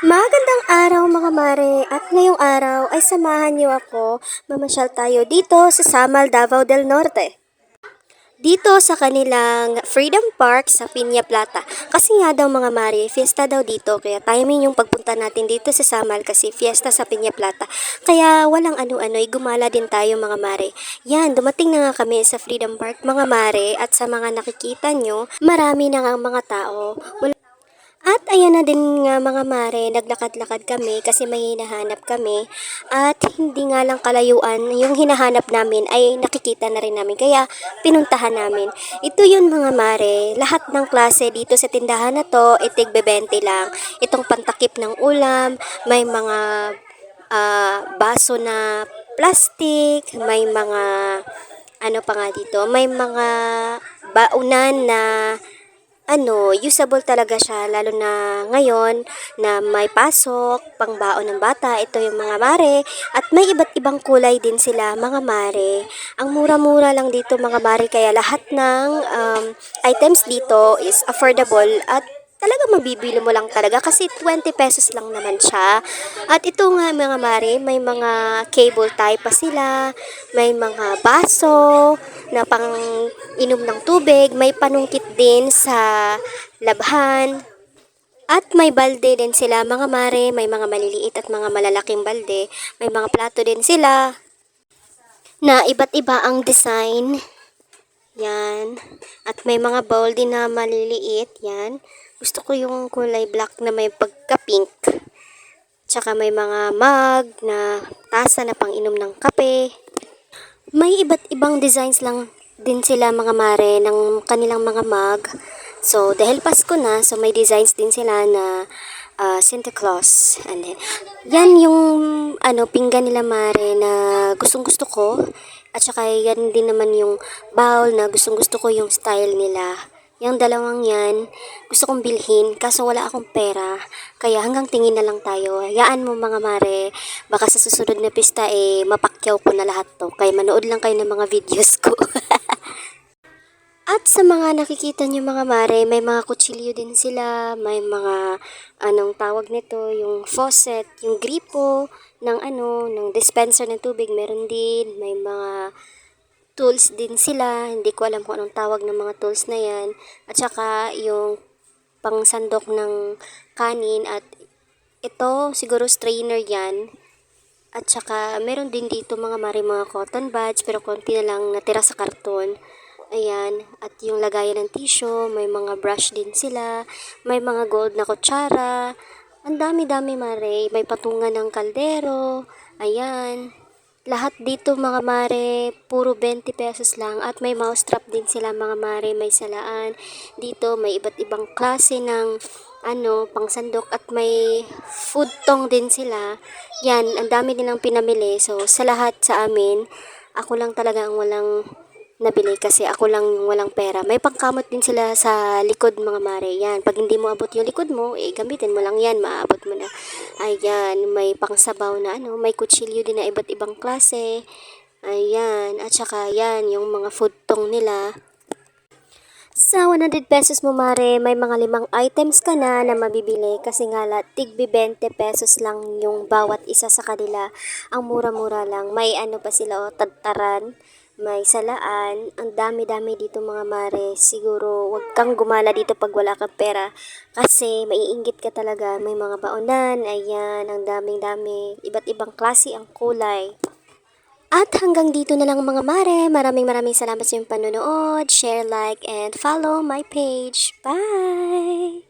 Magandang araw mga mare at ngayong araw ay samahan niyo ako mamasyal tayo dito sa Samal, Davao del Norte. Dito sa kanilang Freedom Park sa Piña Plata. Kasi nga daw mga mare, fiesta daw dito. Kaya timing yung pagpunta natin dito sa Samal kasi fiesta sa Piña Plata. Kaya walang ano-ano, ay gumala din tayo mga mare. Yan, dumating na nga kami sa Freedom Park mga mare at sa mga nakikita nyo, marami na nga mga tao. Wala at ayan na din nga mga mare, naglakad-lakad kami kasi may hinahanap kami. At hindi nga lang kalayuan, yung hinahanap namin ay nakikita na rin namin. Kaya pinuntahan namin. Ito yun mga mare, lahat ng klase dito sa tindahan na to, itig 20 lang. Itong pantakip ng ulam, may mga ah, baso na plastic, may mga ano pa nga dito, may mga baunan na ano, usable talaga siya, lalo na ngayon na may pasok, pangbaon ng bata, ito yung mga mare, at may iba't ibang kulay din sila, mga mare. Ang mura-mura lang dito mga mare, kaya lahat ng um, items dito is affordable at talaga mabibili mo lang talaga kasi 20 pesos lang naman siya. At ito nga mga mare, may mga cable tie pa sila, may mga baso na pang inom ng tubig, may panungkit din sa labhan. At may balde din sila mga mare, may mga maliliit at mga malalaking balde, may mga plato din sila na iba't iba ang design. Yan. At may mga bowl din na maliliit. Yan. Gusto ko yung kulay black na may pagka-pink. Tsaka may mga mug na tasa na pang inom ng kape. May iba't ibang designs lang din sila mga mare ng kanilang mga mug. So, dahil Pasko na, so may designs din sila na uh, Santa Claus. And then, yan yung ano, pinggan nila mare na gustong gusto ko. At saka yan din naman yung bowl na gustong gusto ko yung style nila. Yung dalawang yan, gusto kong bilhin, kaso wala akong pera. Kaya hanggang tingin na lang tayo. Hayaan mo mga mare, baka sa susunod na pista eh, mapakyaw ko na lahat to. Kaya manood lang kayo ng mga videos ko. At sa mga nakikita nyo mga mare, may mga kutsilyo din sila, may mga anong tawag nito, yung faucet, yung gripo ng ano, ng dispenser ng tubig, meron din, may mga tools din sila, hindi ko alam kung anong tawag ng mga tools na yan, at saka yung pangsandok ng kanin at ito siguro strainer yan, at saka meron din dito mga mare mga cotton buds pero konti na lang natira sa karton. Ayan, at yung lagayan ng tissue, may mga brush din sila, may mga gold na kutsara, ang dami-dami mare, may patungan ng kaldero, ayan. Lahat dito mga mare, puro 20 pesos lang at may mousetrap din sila mga mare, may salaan. Dito may iba't ibang klase ng ano, pangsandok at may food tong din sila. Yan, ang dami nilang pinamili. So, sa lahat sa amin, ako lang talaga ang walang nabili kasi ako lang yung walang pera. May pangkamot din sila sa likod mga mare. Yan, pag hindi mo abot yung likod mo, eh gamitin mo lang yan, maabot mo na. Ayan, may pangsabaw na ano, may kutsilyo din na iba't ibang klase. Ayan, at saka yan, yung mga food tong nila. Sa 100 pesos mo mare, may mga limang items ka na na mabibili kasi nga la, tigbi 20 pesos lang yung bawat isa sa kanila. Ang mura-mura lang. May ano pa sila o, tadtaran may salaan. Ang dami-dami dito mga mare. Siguro, wag kang gumala dito pag wala kang pera. Kasi, maiinggit ka talaga. May mga baonan. Ayan, ang daming-dami. Iba't ibang klase ang kulay. At hanggang dito na lang mga mare. Maraming maraming salamat sa iyong panonood. Share, like, and follow my page. Bye!